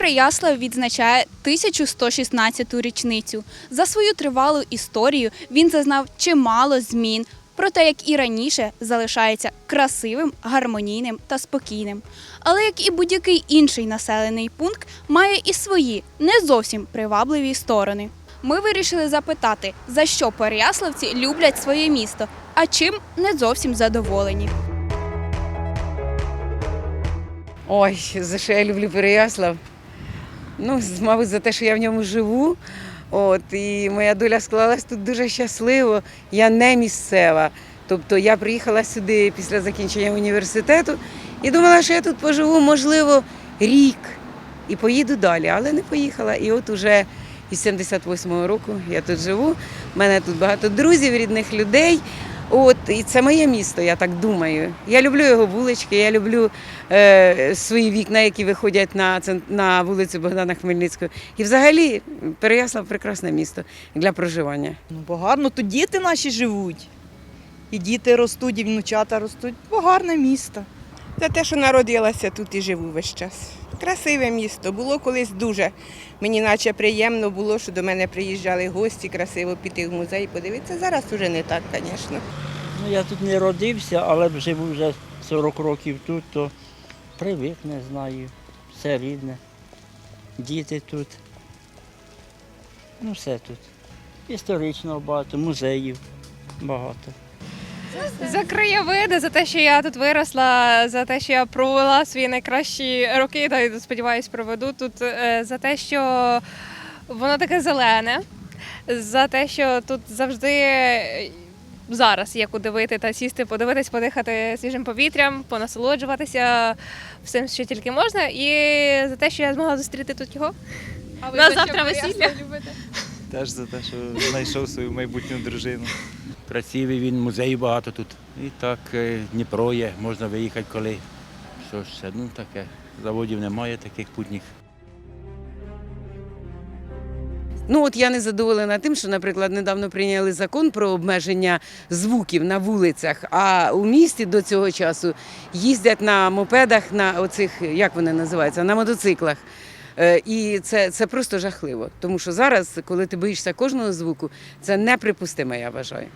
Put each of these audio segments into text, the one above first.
Переяслав відзначає 1116-ту річницю. За свою тривалу історію він зазнав чимало змін. Проте, як і раніше, залишається красивим, гармонійним та спокійним. Але як і будь-який інший населений пункт, має і свої не зовсім привабливі сторони. Ми вирішили запитати, за що переяславці люблять своє місто, а чим не зовсім задоволені. Ой, за що я люблю Переяслав? Ну, мабуть, за те, що я в ньому живу. От, і моя доля склалась тут дуже щасливо. Я не місцева. Тобто я приїхала сюди після закінчення університету і думала, що я тут поживу, можливо, рік і поїду далі, але не поїхала. І от уже із 78-го року я тут живу. У мене тут багато друзів, рідних людей. От, і це моє місто, я так думаю. Я люблю його вулички, я люблю е, свої вікна, які виходять на, на вулицю Богдана Хмельницького. І взагалі Переяслав прекрасне місто для проживання. Ну, бо гарно, тут діти наші живуть. І діти ростуть, і внучата ростуть. Бо гарне місто. За те, що народилася тут і живу весь час. Красиве місто. Було колись дуже. Мені наче приємно було, що до мене приїжджали гості, красиво піти в музей, подивитися. Зараз уже не так, звісно. Ну, я тут не родився, але живу вже 40 років тут, то привик, не знаю. Все рідне. Діти тут. Ну, все тут. Історично багато, музеїв багато. За краєвиди, за те, що я тут виросла, за те, що я провела свої найкращі роки, та й сподіваюсь, проведу тут, е, за те, що воно таке зелене, за те, що тут завжди е, зараз є куди вийти та сісти, подивитись, подихати свіжим повітрям, понасолоджуватися всім, що тільки можна, і за те, що я змогла зустріти тут його. На завтра весілля. Теж за те, що знайшов свою майбутню дружину. Красивий він, музеїв багато тут. І так, е, Дніпро є, можна виїхати коли. Що ще, ну таке. Заводів немає таких путніх. Ну от я не задоволена тим, що, наприклад, недавно прийняли закон про обмеження звуків на вулицях, а у місті до цього часу їздять на мопедах, на оцих, як вони називаються, на мотоциклах. Е, І це, це просто жахливо. Тому що зараз, коли ти боїшся кожного звуку, це неприпустимо, я вважаю.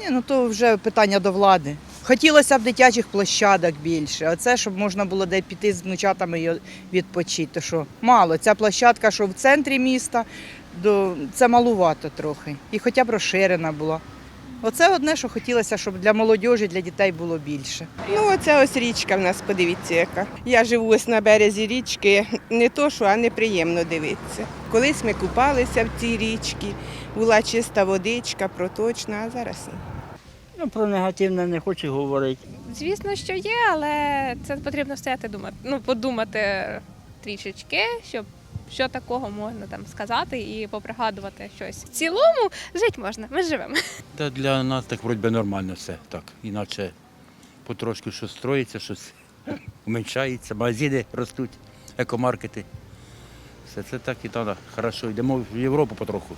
Ні, ну то вже питання до влади. Хотілося б дитячих площадок більше, а це, щоб можна було де піти з внучатами і відпочити. То що мало. Ця площадка, що в центрі міста, до... це малувато трохи. І хоча б розширена була. Оце одне, що хотілося, щоб для молодіжі, для дітей було більше. Ну, оце ось річка в нас, подивіться, яка. Я живу ось на березі річки. Не то, що, а неприємно дивитися. Колись ми купалися в цій річці, була чиста водичка, проточна, а зараз ні. Ну, про негативне не хочу говорити. Звісно, що є, але це потрібно стояти думати. Ну, подумати трішечки, щоб що такого можна там сказати і попригадувати щось. В цілому жити можна, ми живемо. Та для нас так вроді нормально все. Так. Іначе потрошки щось строїться, щось уменьшається, магазини ростуть, екомаркети. Все це так і треба. Хорошо, йдемо в Європу потроху.